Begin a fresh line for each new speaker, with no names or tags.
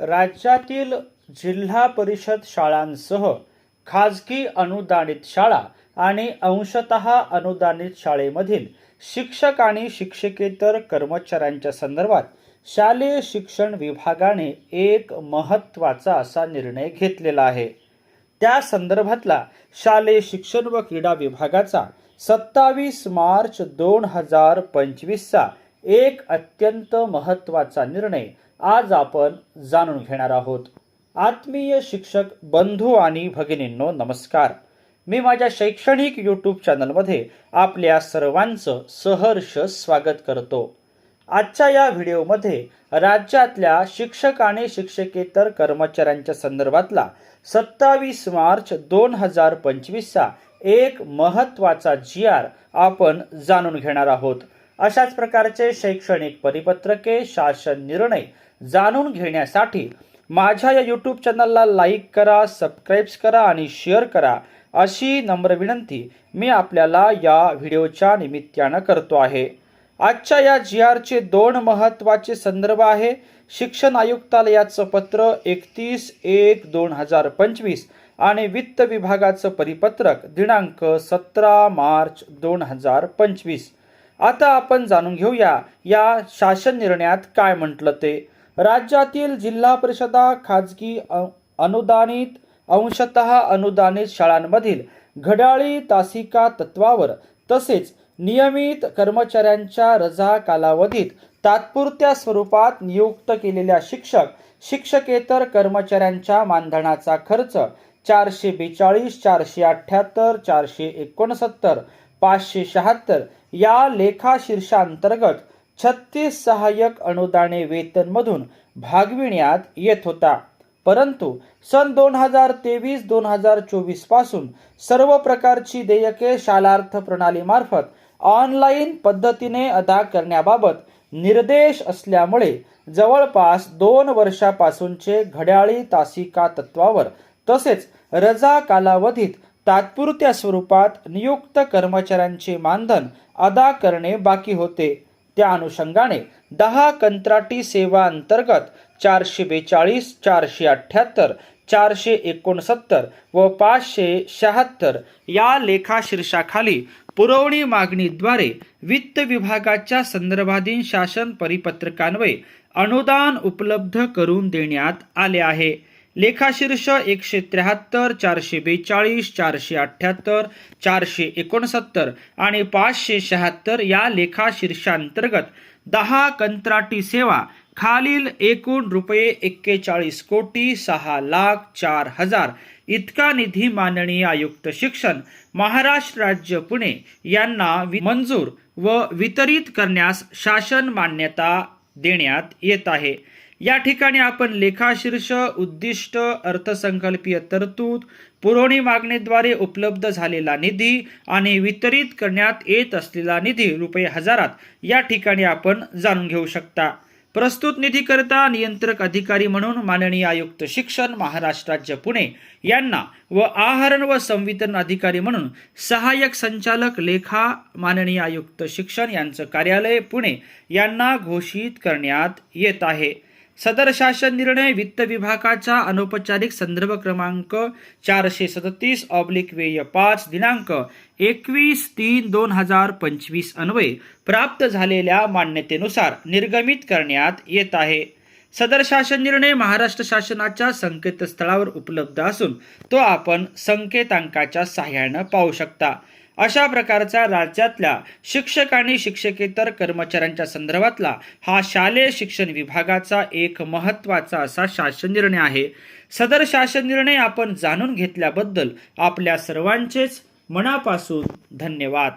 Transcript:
राज्यातील जिल्हा परिषद शाळांसह खाजगी अनुदानित शाळा आणि अंशतः अनुदानित शाळेमधील शिक्षक आणि शिक्षकेतर कर्मचाऱ्यांच्या संदर्भात शालेय शिक्षण विभागाने एक महत्त्वाचा असा निर्णय घेतलेला आहे. त्या संदर्भातला शालेय शिक्षण व क्रीडा विभागाचा सत्तावीस मार्च दोन हजार पंचवीसचा एक अत्यंत महत्त्वाचा निर्णय आज आपण जाणून घेणार आहोत. आत्मीय शिक्षक बंधू आणि भगिनींनो नमस्कार. मी माझ्या शैक्षणिक यूट्यूब चॅनलमध्ये आपल्या सर्वांचं सहर्ष स्वागत करतो. आजच्या या व्हिडिओमध्ये राज्यातल्या शिक्षक आणि शिक्षकेतर कर्मचाऱ्यांच्या संदर्भातला सत्तावीस मार्च दोन हजार पंचवीसचा एक महत्त्वाचा जी आर आपण जाणून घेणार आहोत. अशाच प्रकारचे शैक्षणिक परिपत्रके शासन निर्णय जाणून घेण्यासाठी माझ्या या यूट्यूब चॅनलला लाईक करा सबस्क्राईब्स करा आणि शेअर करा अशी नम्र विनंती मी आपल्याला या व्हिडिओच्या निमित्तानं करतो आहे. आजच्या या जी आरचे दोन महत्त्वाचे संदर्भ आहे. शिक्षण आयुक्तालयाचं पत्र एकतीस एक दोन हजार पंचवीस आणि वित्त विभागाचं परिपत्रक दिनांक सतरा मार्च दोन हजार पंचवीस. आता आपण जाणून घेऊया या शासन निर्णयात काय म्हटलं ते. राज्यातील जिल्हा परिषदा खाजगी अ- अनुदानित अंशतः अनुदानित शाळांमधील घड्याळी तासिका तत्वावर तसेच नियमित कर्मचाऱ्यांच्या रजा कालावधीत तात्पुरत्या स्वरूपात नियुक्त केलेल्या शिक्षक शिक्षकेतर कर्मचाऱ्यांच्या मानधनाचा खर्च चारशे बेचाळीस चारशे अठ्ठ्याहत्तर चारशे एकोणसत्तर पाचशे शहात्तर या लेखा शीर्षांतर्गत छत्तीस सहाय्यक अनुदाने वेतनमधून भागविण्यात येत होता. परंतु सन दोन हजार तेवीस दोन हजार चोवीसपासून सर्व प्रकारची देयके शालार्थ प्रणालीमार्फत ऑनलाईन पद्धतीने अदा करण्याबाबत निर्देश असल्यामुळे जवळपास दोन वर्षापासूनचे घड्याळी तासिका तत्वावर तसेच रजा कालावधीत तात्पुरत्या स्वरूपात नियुक्त कर्मचाऱ्यांचे मानधन अदा करणे बाकी होते. त्या अनुषंगाने दहा कंत्राटी सेवा अंतर्गत चारशे बेचाळीस चारशे अठ्ठ्याहत्तर चारशे एकोणसत्तर व पाचशे शहात्तर या लेखा शीर्षाखाली पुरवणी मागणीद्वारे वित्त विभागाच्या संदर्भाधीन शासन परिपत्रकान्वये अनुदान उपलब्ध करून देण्यात आले आहे. लेखाशीर्ष एकशे त्र्याहत्तर चारशे बेचाळीस चारशे अठ्ठ्याहत्तर चारशे एकोणसत्तर आणि पाचशे शहात्तर या लेखाशीर्षांतर्गत दहा कंत्राटी सेवा खालील एकूण रुपये एक्केचाळीस कोटी सहा लाख चार हजार. इतका निधी माननीय आयुक्त शिक्षण महाराष्ट्र राज्य पुणे यांना वि- मंजूर व वितरित करण्यास शासन मान्यता देण्यात येत आहे. या ठिकाणी आपण लेखाशीर्ष उद्दिष्ट अर्थसंकल्पीय तरतूद पुरवणी मागणीद्वारे उपलब्ध झालेला निधी आणि वितरित करण्यात येत असलेला निधी रुपये हजारात या ठिकाणी आपण जाणून घेऊ शकता. प्रस्तुत निधीकरिता नियंत्रक अधिकारी म्हणून माननीय आयुक्त शिक्षण महाराष्ट्र राज्य पुणे यांना व आहरण व संवितरण अधिकारी म्हणून सहाय्यक संचालक लेखा माननीय आयुक्त शिक्षण यांचं कार्यालय पुणे यांना घोषित करण्यात येत आहे. सदर शासन निर्णय वित्त विभागाचा अनौपचारिक संदर्भ क्रमांक चारशे सदतीस ऑब्लिक वेय पाच दिनांक एकवीस तीन दोन हजार पंचवीस अन्वये प्राप्त झालेल्या मान्यतेनुसार निर्गमित करण्यात येत आहे. सदर शासन निर्णय महाराष्ट्र शासनाच्या संकेतस्थळावर उपलब्ध असून तो आपण संकेतांकाच्या सहाय्यानं पाहू शकता. अशा प्रकारचा राज्यातल्या शिक्षक आणि शिक्षकेतर कर्मचाऱ्यांच्या संदर्भातला हा शालेय शिक्षण विभागाचा एक महत्त्वाचा असा शासन निर्णय आहे. सदर शासन निर्णय आपण जाणून घेतल्याबद्दल आपल्या सर्वांचेच मनापासून धन्यवाद.